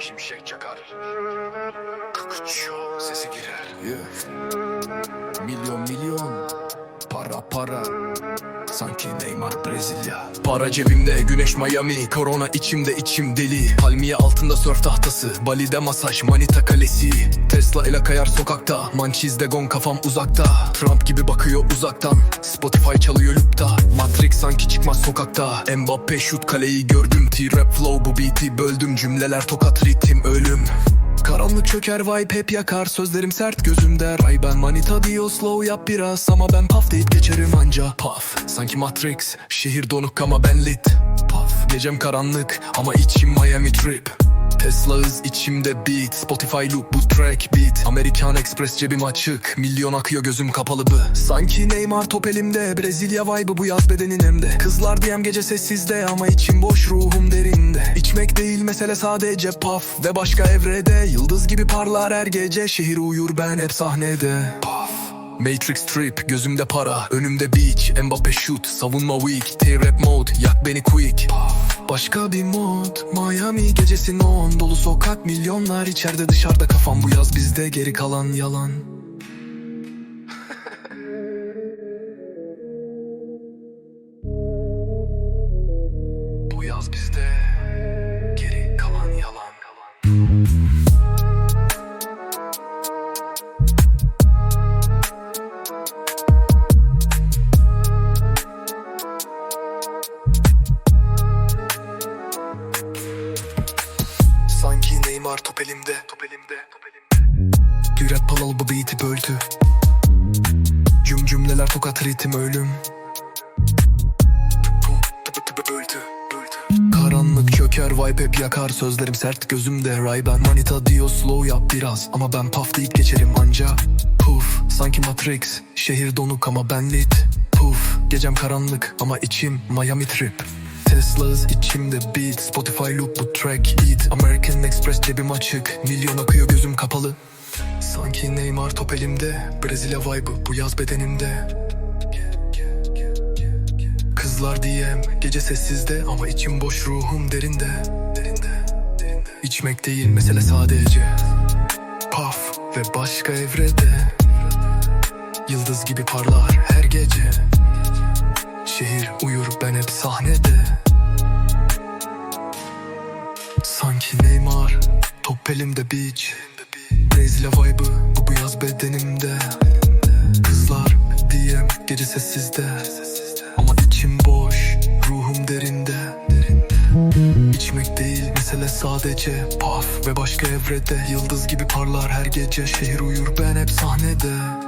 Şimşek çakar. Kıkıçıyor. Sesi girer. Yeah. Milyon milyon Para para Sanki Neymar Brezilya. Para cebimde güneş Miami. Korona içimde içim deli. Palmiye altında surf tahtası. Bali'de masaj manita kalesi. Tesla ile kayar sokakta. Manchiz'de gon kafam uzakta. Trump gibi bakıyor uzaktan. Spotify çalıyor loop'ta Matrix sanki çıkmaz sokakta. Mbappe şut kaleyi gördüm. T-rap flow bu beat'i böldüm. Cümleler tokat ritim ölüm Karanlık çöker vibe hep yakar. Sözlerim sert gözümde Ray ben manita diyor slow yap biraz. Ama ben puff deyip geçerim anca. Puff sanki Matrix. Şehir donuk ama ben lit. Puff gecem karanlık ama içim Miami trip Tesla hız içimde beat. Spotify loop bu track beat. Amerikan Express cebim açık. Milyon akıyor gözüm kapalı bu Sanki Neymar top elimde. Brezilya vibe bu yaz bedenin hemde Kızlar diyem gece sessizde Ama içim boş ruhum değil mesele sadece puff Ve başka evrede. Yıldız gibi parlar her gece Şehir uyur ben hep sahnede. Puff Matrix trip gözümde para Önümde beach. Mbappe shoot Savunma weak. T-rap mode Yak beni quick. Başka bir mod Miami gecesi non. Dolu sokak milyonlar içeride dışarıda kafam. Bu yaz bizde geri kalan yalan Neymar top elimde. Top elimde Top elimde. Palalı bu beat'i böldü. Cüm cümleler tokat ritim ölüm. Karanlık çöker vibe hep yakar. Sözlerim sert gözümde Ray ben manita diyor slow yap biraz. Ama ben puff deyip geçerim anca. Puff sanki Matrix. Şehir donuk ama ben lit. Puff gecem karanlık ama içim Miami trip. Tesla hız içimde beat. Spotify loop bu track beat American Express cebim açık. Milyon akıyor gözüm kapalı. Sanki Neymar top elimde. Brezilya vibe bu yaz bedenimde. Kızlar diyem gece sessizde ama içim boş ruhum derinde. İçmek değil mesele sadece. Puff ve başka evrede. Yıldız gibi parlar her gece. Şehir uyur ben hep sahnede Sanki Neymar top elimde beach. Brezilya vibe'ı bu yaz bedenimde. Kızlar diyem gece sessizde Ama içim boş ruhum derinde. İçmek değil mesele sadece Puff ve başka evrede. Yıldız gibi parlar her gece Şehir uyur ben hep sahnede